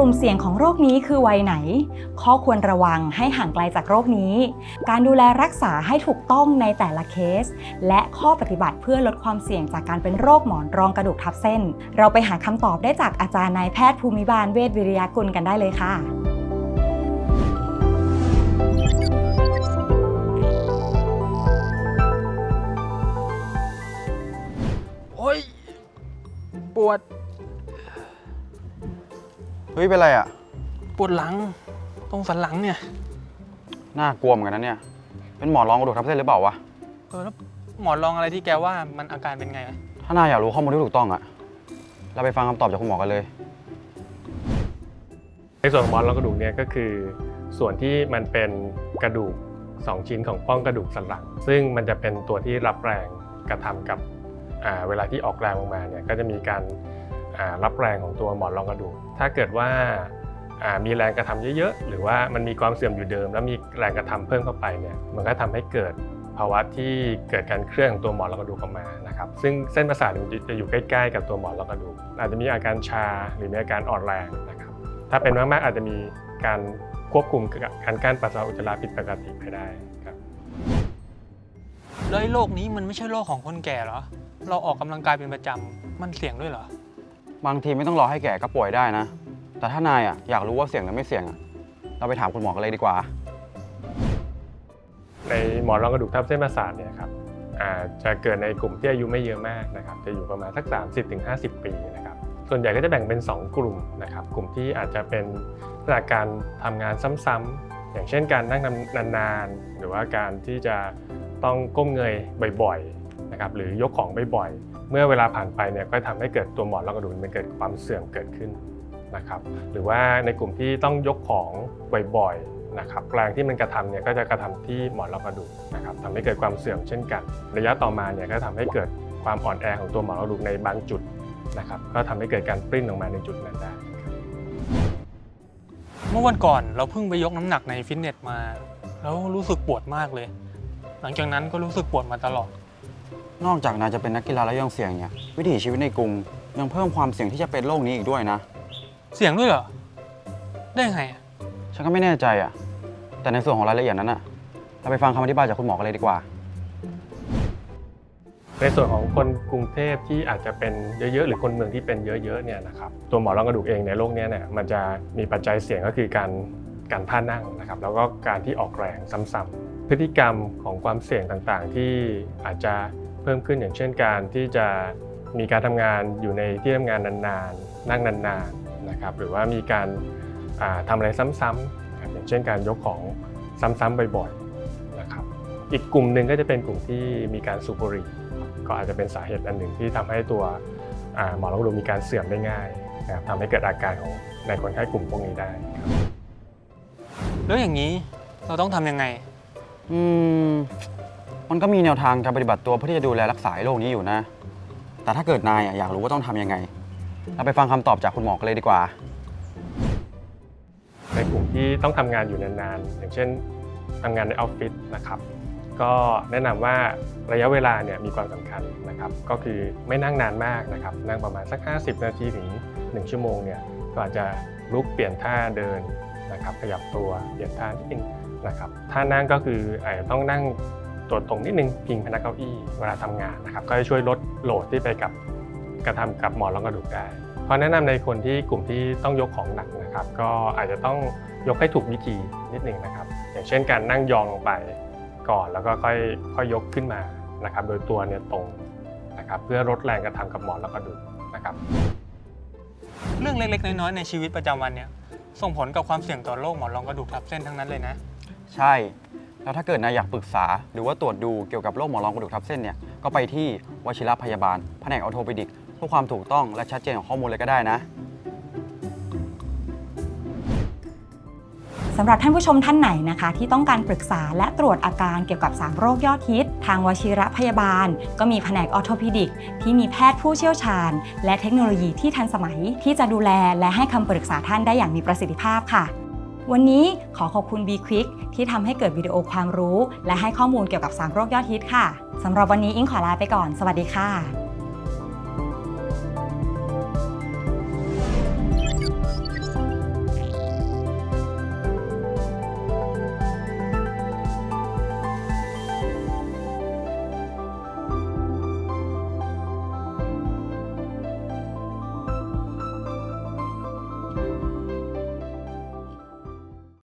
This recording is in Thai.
กลุ่มเสี่ยงของโรคนี้คือวัยไหน ข้อควรระวังให้ห่างไกลจากโรคนี้ การดูแลรักษาให้ถูกต้องในแต่ละเคส และข้อปฏิบัติเพื่อลดความเสี่ยงจากการเป็นโรคหมอนรองกระดูกทับเส้น เราไปหาคำตอบได้จากอาจารย์นายแพทย์ภูมิบาลเวชวิริยกุลกันได้เลยค่ะโอ้ยปวด ฮ้ย เป็นไรอะ ปวดหลัง ตรงสันหลังเนี่ย น่ากลัวเหมือนกันนะเนี่ย เป็นหมอนรองกระดูกทับเส้นหรือเปล่าวะ เออแล้วหมอนรองอะไรที่แกว่ามันอาการเป็นไงอะถ้านายอยากรู้ข้อมูลที่ถูกต้องอะ เราไปฟังคำตอบจากคุณหมอกันเลย ในส่วนของหมอนรองกระดูกเนี่ยก็คือส่วนที่มันเป็นกระดูก 2 ชิ้นของป้องกระดูกสันหลัง ซึ่งมันจะเป็นตัวที่รับแรงกระทำกับอ่าเวลาที่ออกแรงลงมาเนี่ยก็จะมีการอ่า รับแรงของตัวหมอนรองกระดูก ถ้าเกิดว่ามีแรงกระทำเยอะๆ หรือว่ามันมีความเสื่อมอยู่เดิม แล้วมีแรงกระทำเพิ่มเข้าไปเนี่ยมันก็ทำให้เกิดภาวะที่เกิดการเคลื่อนของตัวหมอนรองกระดูกออกมานะครับซึ่งเส้นประสาทจะอยู่ใกล้ ๆ กับตัวหมอนรองกระดูก อาจจะมีอาการชาหรือมีอาการอ่อนแรงนะครับถ้าเป็นมากๆอาจจะมีการควบคุมการกั้นปัสสาวะอุจจาระผิดปกติไปได้ครับแล้วโรคนี้มันไม่ใช่โรคของคนแก่เหรอเราออกกำลังกายเป็นประจำมันเสี่ยงด้วยเหรอ บางทีไม่ต้องรอให้แก่ก็ป่วยได้นะ แต่ถ้านายอะอยากรู้ว่าเสี่ยงหรือไม่เสี่ยงอะเราไปถามคุณหมอกันเลยดีกว่า ในหมอนรองกระดูกทับเส้นประสาทเนี่ยครับอาจะเกิดในกลุ่มที่อายุไม่เยอะมากนะครับ จะอยู่ประมาณสัก 30-50 ปีนะครับ ส่วนใหญ่ก็จะแบ่งเป็น 2 กลุ่มนะครับ กลุ่มที่อาจจะเป็นจากการทำงานซ้ำๆอย่างเช่นการนั่งนานๆ หรือว่าการที่จะต้องก้มเงยบ่อยๆ นะครับหรือยกของบ่อยๆ เมื่อเวลาผ่านไปเนี่ยก็ทำให้เกิดตัวหมอนรองกระดูกมันเกิดความเสื่อมเกิดขึ้นนะครับหรือว่าในกลุ่มที่ต้องยกของบ่อยๆนะครับแรงที่มันกระทำเนี่ยก็จะกระทำที่หมอนรองกระดูกนะครับทำให้เกิดความเสื่อมเช่นกัน ระยะต่อมาเนี่ยก็ทำให้เกิดความอ่อนแอของตัวหมอนรองกระดูกในบางจุดนะครับก็ทำให้เกิดการปริ้นออกมาในจุดนั้นได้เมื่อวันก่อนเราเพิ่งไปยกน้ำหนักในฟิตเนสมา แล้วรู้สึกปวดมากเลย หลังจากนั้นก็รู้สึกปวดมาตลอด นอกจากนายจะเป็นนักกีฬาแล้วยังเสี่ยงเนี่ยวิถีชีวิตในกรุงยังเพิ่มความเสี่ยงที่จะเป็นโรคนี้อีกด้วยนะ เสี่ยงด้วยเหรอ ได้ไงอะฉันก็ไม่แน่ใจอะ แต่ในส่วนของรายละเอียดนั้นอะ เราไปฟังคำอธิบายจากคุณหมอกันเลยดีกว่า ในส่วนของคนกรุงเทพที่อาจจะเป็นเยอะๆ หรือคนเมืองที่เป็นเยอะๆเนี่ยนะครับตัวหมอนรองกระดูกเองในโรคเนี้ยเนี่ยมันจะมีปัจจัยเสี่ยงก็คือการการท่านั่งนะครับ แล้วก็การที่ออกแรงซ้ำๆพฤติกรรมของความเสี่ยงต่างๆ ที่อาจจะเพิ่มขึ้นอย่างเช่นการที่จะมีการทำงานอยู่ในที่ทำงานนานๆ นั่งนานๆนะครับหรือว่ามีการอ่าทำอะไรซ้ำๆนะครับอย่างเช่นการยกของซ้ำๆบ่อยๆนะครับอีกกลุ่มหนึ่งก็จะเป็นกลุ่มที่มีการสูบบุหรี่ก็อาจจะเป็นสาเหตุอันหนึ่งที่ทำให้ตัวอ่าหมอนรองกระดูกมีการเสื่อมได้ง่ายนะครับทำให้เกิดอาการของในคนไข้กลุ่มพวกนี้ได้ครับแล้วอย่างนี้เราต้องทำยังไง อืม มันก็มีแนวทางการปฏิบัติตัวเพื่อที่จะดูแลรักษาโรคนี้อยู่นะ แต่ถ้าเกิดนายอะอยากรู้ว่าต้องทำยังไง เราไปฟังคำตอบจากคุณหมอกันเลยดีกว่า ในกลุ่มที่ต้องทำงานอยู่นานๆ อย่างเช่นทำงานในออฟฟิศนะครับ ก็แนะนำว่าระยะเวลาเนี่ยมีความสำคัญนะครับ ก็คือไม่นั่งนานมากนะครับ นั่งประมาณสัก 50 นาทีถึง 1 ชั่วโมงเนี่ยก็อาจจะลุกเปลี่ยนท่าเดินนะครับ ขยับตัวเปลี่ยนท่านิดนึงนะครับ ท่านั่งก็คืออาจจะต้องนั่ง ตัวตรงนิดนึงพิงพนักเก้าอี้เวลาทำงานนะครับก็จะช่วยลดโหลดที่ไปกับกระทำกับหมอนรองกระดูกได้เพราะแนะนำในคนที่กลุ่มที่ต้องยกของหนักนะครับ ก็อาจจะต้องยกให้ถูกวิธีนิดหนึ่งนะครับ อย่างเช่นการนั่งยองลงไปก่อนแล้วก็ค่อยค่อยยกขึ้นมานะครับ โดยตัวเนี่ยตรงนะครับเพื่อลดแรงกระทำกับหมอนรองกระดูกนะครับ เรื่องเล็กๆน้อยๆในชีวิตประจำวันเนี่ยส่งผลกับความเสี่ยงต่อโรคหมอนรองกระดูกทับเส้นทั้งนั้นเลยนะ ใช่ แล้วถ้าเกิดนายอยากปรึกษา หรือว่าตรวจดูเกี่ยวกับโรคหมอนรองกระดูกทับเส้นเนี่ยก็ไปที่วชิรพยาบาลแผนกออโทปิดิกเพื่อความถูกต้องและชัดเจนของข้อมูลเลยก็ได้นะ สำหรับท่านผู้ชมท่านไหนนะคะ ที่ต้องการปรึกษาและตรวจอาการเกี่ยวกับ 3 โรคยอดฮิต ทางวชิระพยาบาล ก็มีแผนกออโทพิดิก ที่มีแพทย์ผู้เชี่ยวชาญ และเทคโนโลยีที่ทันสมัยที่จะดูแลและให้คำปรึกษาท่านได้อย่างมีประสิทธิภาพค่ะ วันนี้ขอขอบคุณ B Quick ที่ทำให้เกิดวิดีโอความรู้ และให้ข้อมูลเกี่ยวกับ3โรคยอดฮิตค่ะสำหรับวันนี้อิงขอลาไปก่อน สวัสดีค่ะ